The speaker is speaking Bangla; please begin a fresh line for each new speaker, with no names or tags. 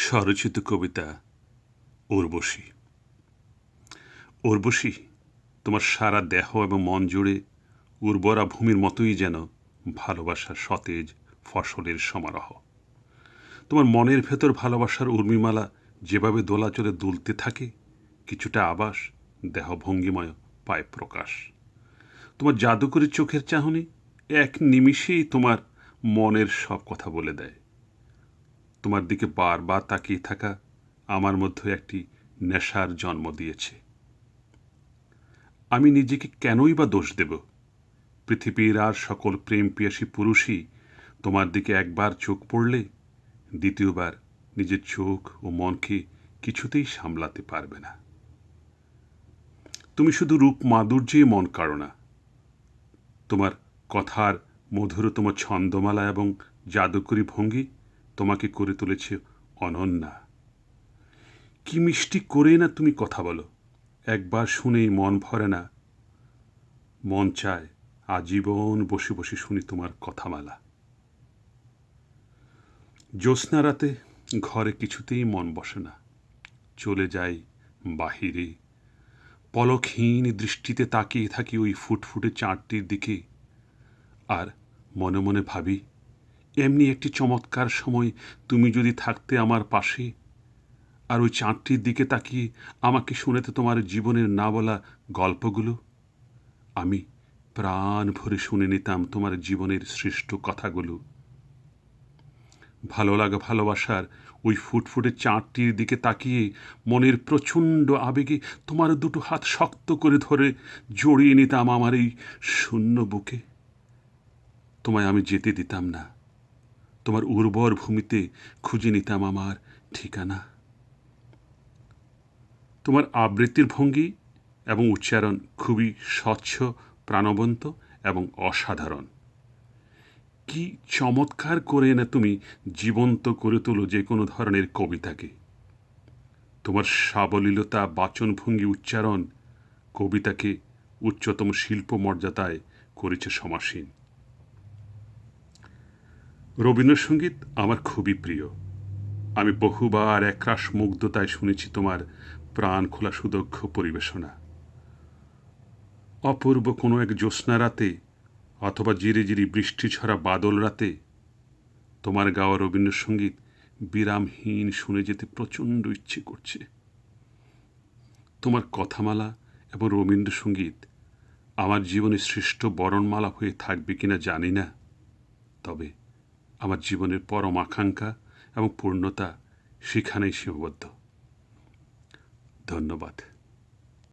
স্বরচিত কবিতা উর্বশী। উর্বশী, তোমার সারা দেহ এবং মন জুড়ে উর্বরা ভূমির মতোই যেন ভালোবাসার সতেজ ফসলের সমারোহ। তোমার মনের ভেতর ভালোবাসার উর্মিমালা যেভাবে দোলাচলে দুলতে থাকে, কিছুটা আবাস দেহ ভঙ্গিময় পায় প্রকাশ। তোমার জাদুকরী চোখের চাহনি এক নিমিষেই তোমার মনের সব কথা বলে দেয়। তোমার দিকে বারবার তাকিয়ে থাকা আমার মধ্যে একটি নেশার জন্ম দিয়েছে। আমি নিজেকে কেনই বা দোষ দেব? পৃথিবীর আর সকল প্রেম পিয়াসী পুরুষই তোমার দিকে একবার চোখ পড়লে দ্বিতীয়বার নিজের চোখ ও মনকে কিছুতেই সামলাতে পারবে না। তুমি শুধু রূপ মাধুর্যেই মন কাড়ো না। তোমার কথার মধুরতম ছন্দমালা এবং জাদুকরী ভঙ্গি তোমাকে করে তুলেছে অনন্যা। কি মিষ্টি করে না তুমি কথা বলো। একবার শুনেই মন ভরে না। মন চায় আজীবন বসে বসে শুনি তোমার কথামালা। জ্যোৎস্না রাতে ঘরে কিছুতেই মন বসে না। চলে যাই বাহিরে। পলকহীন দৃষ্টিতে তাকিয়ে থাকি ওই ফুটফুটে চাঁদটির দিকে। আর মনে মনে ভাবি এমনি একটি চমৎকার সময় তুমি যদি থাকতে আমার পাশে, আর ওই চাঁদটির দিকে তাকিয়ে আমাকে শুনেতে তোমার জীবনের না বলা গল্পগুলো। আমি প্রাণ ভরে শুনে নিতাম তোমার জীবনের শ্রেষ্ঠ কথাগুলো। ভালো লাগা ভালোবাসার ওই ফুটফুটে চাঁদটির দিকে তাকিয়ে মনের প্রচণ্ড আবেগে তোমার দুটো হাত শক্ত করে ধরে জড়িয়ে নিতাম আমার এই শূন্য বুকে। তোমায় আমি যেতে দিতাম না। তোমার উর্বর ভূমিতে খুঁজে নিতাম আমার ঠিকানা। তোমার আবৃত্তির ভঙ্গি এবং উচ্চারণ খুবই স্বচ্ছ, প্রাণবন্ত এবং অসাধারণ। কি চমৎকার করে না তুমি জীবন্ত করে তোলো যে কোনো ধরনের কবিতাকে। তোমার সাবলীলতা বাচনভঙ্গি উচ্চারণ কবিতাকে উচ্চতম শিল্প মর্যাদায় করেছে সমাসীন। রবীন্দ্রসঙ্গীত আমার খুবই প্রিয়। আমি বহুবার একরাশ মুগ্ধতায় শুনেছি তোমার প্রাণ খোলা সুদক্ষ পরিবেশনা। অপূর্ব কোনো এক জ্যোৎস্না রাতে অথবা জিরে জিরি বৃষ্টি ছড়া বাদল রাতে তোমার গাওয়া রবীন্দ্রসঙ্গীত বিরামহীন শুনে যেতে প্রচণ্ড ইচ্ছে করছে। তোমার কথামালা এবং রবীন্দ্রসঙ্গীত আমার জীবনে শ্রেষ্ঠ বরণমালা হয়ে থাকবে কিনা জানি না, তবে আমার জীবনের পরম আকাঙ্ক্ষা এবং পূর্ণতা সেখানেই সীমাবদ্ধ। ধন্যবাদ।